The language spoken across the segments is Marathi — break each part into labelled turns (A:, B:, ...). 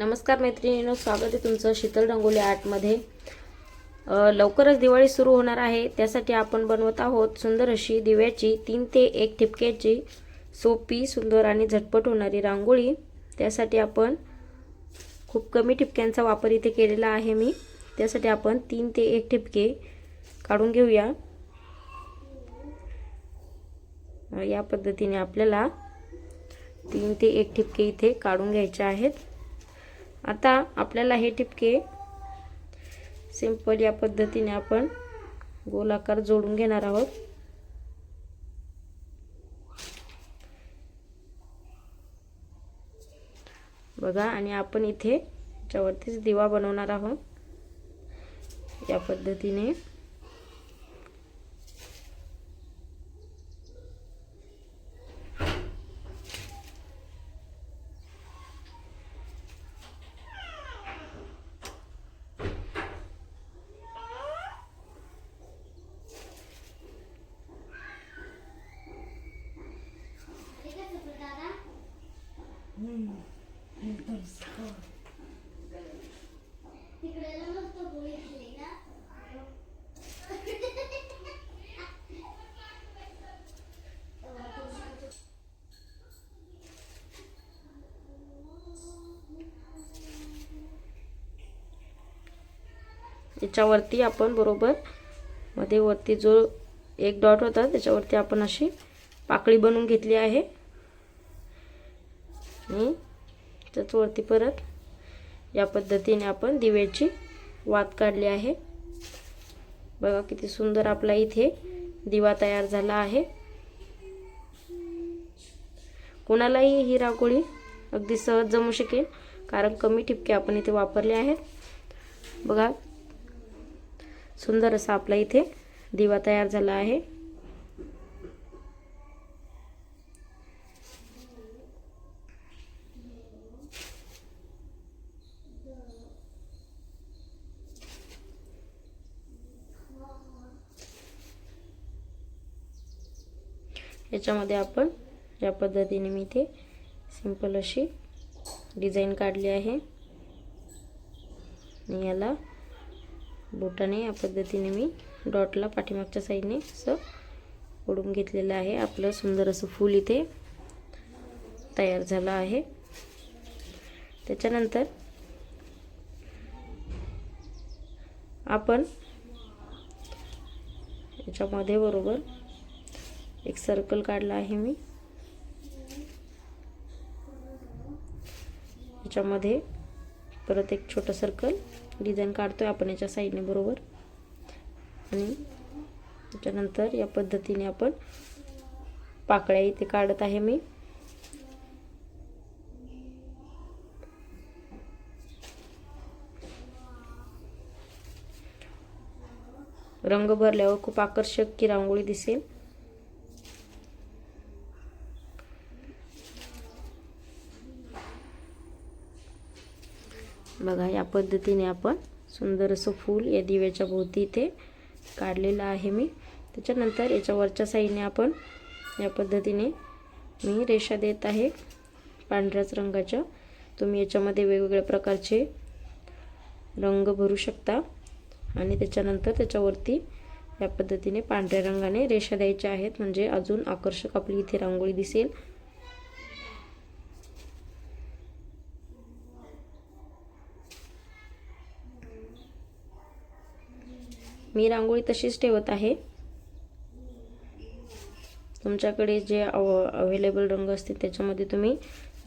A: नमस्कार मैत्रिणींनो स्वागत आहे तुमचं शीतल रंगोली आर्टमध्ये लवकरच दिवाळी सुरू होणार आहे. त्यासाठी आपण बनवत आहोत सुंदर अशी दिव्याची तीन ते एक ठिपक्याची सोपी सुंदर आणि झटपट होणारी रांगोळी. त्यासाठी आपण खूप कमी ठिपक्यांचा वापर इथे केलेला आहे मी. त्यासाठी आपण तीन ते एक ठिपके काढून घेऊया. या पद्धतीने आपल्याला तीन ते एक ठिपके इथे काढून घ्यायचे आहेत. आता आपल्याला हे ठिपके सिंपल या पद्धतीने आपण गोलाकार जोडून घेणार आहोत. बघा आणि आपण इथे याच्यावरतीच दिवा बनवणार आहोत. या पद्धतीने. याच्यावरती आपण बरोबर मध्ये वरती जो एक डॉट होता त्याच्यावरती आपण अशी पाकळी बनवून घेतली आहे. आणि त्याच्यावरती परत या पद्धतीने आपण दिव्याची वात काढली आहे. बघा किती सुंदर आपला इथे दिवा तयार झाला आहे. कोणालाही ही रांगोळी अगदी सहज जमू शकेल कारण कमी ठिपके आपण इथे वापरले आहेत. बघा सुंदर असा आपला इथे दिवा तयार झाला आहे. याच्यामध्ये आपण या पद्धतीने मी ते सिंपल अशी डिझाईन काढली आहे. आणि याला बोटाने या पद्धतीने मी डॉटला पाठीमागच्या साईडने असं ओढून घेतलेलं आहे. आपलं सुंदर असं फूल इथे तयार झालं आहे. त्याच्यानंतर आपण याच्यामध्ये बरोबर एक सर्कल काढला आहे मी. याच्यामध्ये परत एक छोटं सर्कल डिझाईन काढतो आहे आपण याच्या साईडने बरोबर. आणि त्याच्यानंतर या पद्धतीने आपण पाकळ्या इथे काढत आहे मी. रंग भरल्यावर खूप आकर्षक की रांगोळी दिसेल. बघा या पद्धतीने आपण सुंदर असं फूल या दिव्याच्या भोवती इथे काढलेलं आहे मी. त्याच्यानंतर याच्या वरच्या साईडने आपण या पद्धतीने मी रेषा देत आहे पांढऱ्याच रंगाच्या. तुम्ही याच्यामध्ये वेगवेगळ्या प्रकारचे रंग भरू शकता. आणि त्याच्यानंतर त्याच्यावरती या पद्धतीने पांढऱ्या रंगाने रेषा द्यायच्या आहेत. म्हणजे अजून आकर्षक आपली इथे रांगोळी दिसेल. मी रांगोळी तशीच ठेवत आहे. तुमच्याकडे जे अव अवेलेबल रंग असतील त्याच्यामध्ये तुम्ही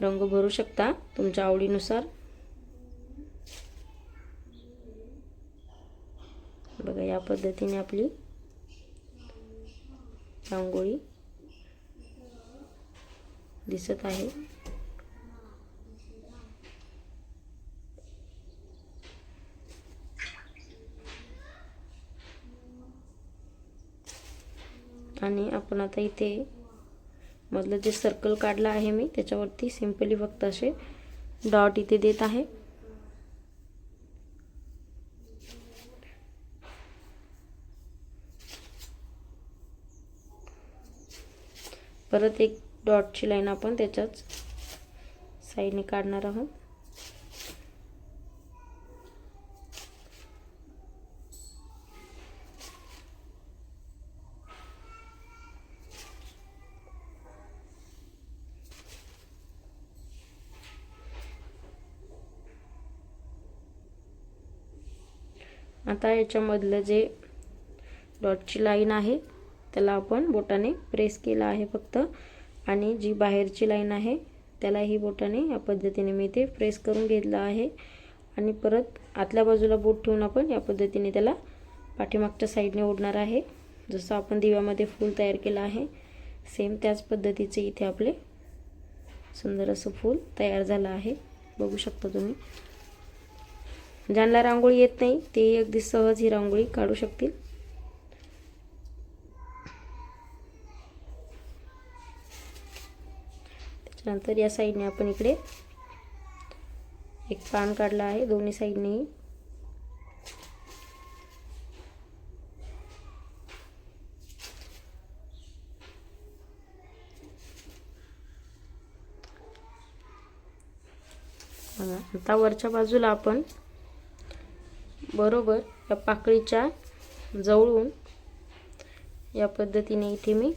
A: रंग भरू शकता तुमच्या आवडीनुसार. बघा या पद्धतीने आपली रांगोळी दिसत आहे. आणि आपण आता इथे मधलं जे सर्कल काढलं आहे मी त्याच्यावरती सिम्पली फक्त असे डॉट इथे देत आहे. परत एक डॉटची लाईन आपण त्याच्याच साईडने काढणार आहोत. आता याच्यामधलं जे डॉटची लाईन आहे त्याला आपण बोटाने प्रेस केला आहे फक्त. आणि जी बाहेरची लाईन आहे त्यालाही बोटाने या पद्धतीने मी ते प्रेस करून घेतलं आहे. आणि परत आतल्या बाजूला बोट ठेवून आपण या पद्धतीने त्याला पाठीमागच्या साईडने ओढणार आहे. जसं आपण दिव्यामध्ये फूल तयार केलं आहे सेम त्याच पद्धतीचे इथे आपले सुंदर असं फूल तयार झालं आहे. बघू शकता तुम्ही. ज्यांना रांगोळी येत नाही ते अगदी सहज ही रांगोळी काढू शकतील. त्याच्यानंतर या साईडने आपण इकडे एक पान काढला आहे दोन्ही साईडनेही आता वरच्या बाजूला आपण बरोबर या पाकळीच्या जवळून या पद्धतीने इथे मी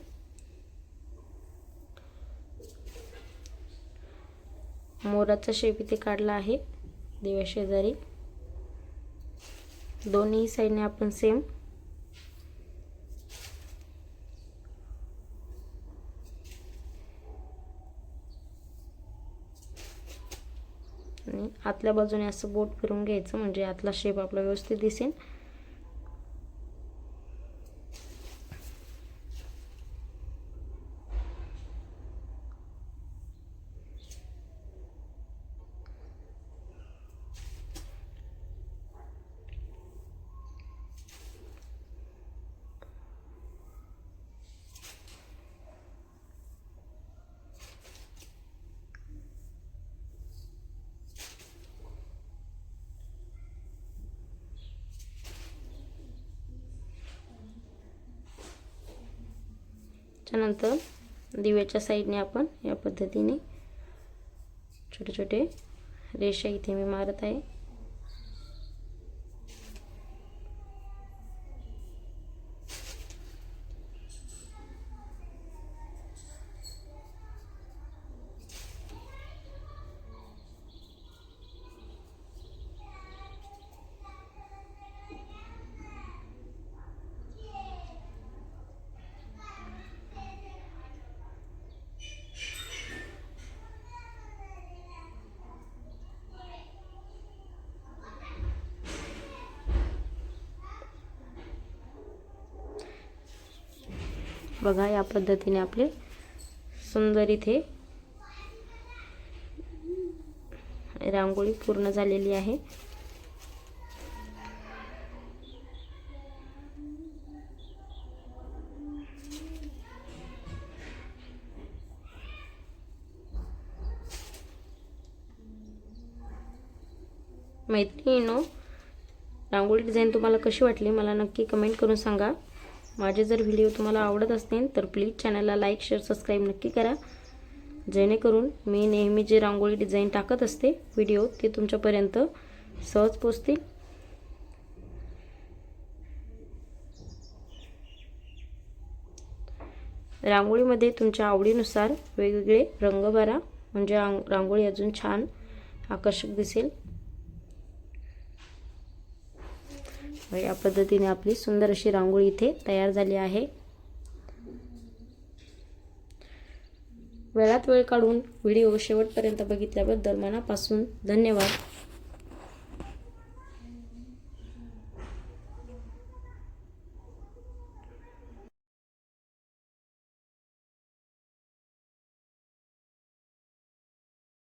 A: मोराचा शेप इथे काढला आहे. देव्या शेजारी. दोन्ही साईडने आपण सेम आणि आतल्या बाजूने असं बोट फिरून घ्यायचं म्हणजे आतला शेप आपला व्यवस्थित दिसेल त्यानंतर दिव्याच्या साईडने आपण या पद्धतीने छोटे छोटे रेषा इथे मी मारत आहे. बघा या पद्धतीने आपले सुंदर इथे रांगोळी पूर्ण झालेली आहे. मैत्रिणीनो रांगोळी डिझाईन तुम्हाला कशी वाटली? मला नक्की कमेंट करून सांगा. माझे जर व्हिडिओ तुम्हाला आवडत असतील तर प्लीज चॅनलला लाईक शेअर सबस्क्राईब नक्की करा. जेणेकरून मी नेहमी जे रांगोळी डिझाईन टाकत असते व्हिडिओ ते तुमच्यापर्यंत सहज पोचतील. रांगोळीमध्ये तुमच्या आवडीनुसार वेगवेगळे रंग भरा म्हणजे रांगोळी अजून छान आकर्षक दिसेल. या पद्धतीने आपली सुंदर अशी रांगोळी इथे तयार झाली आहे. वेळात वेळ काढून व्हिडिओ शेवटपर्यंत बघितल्याबद्दल मनापासून धन्यवाद.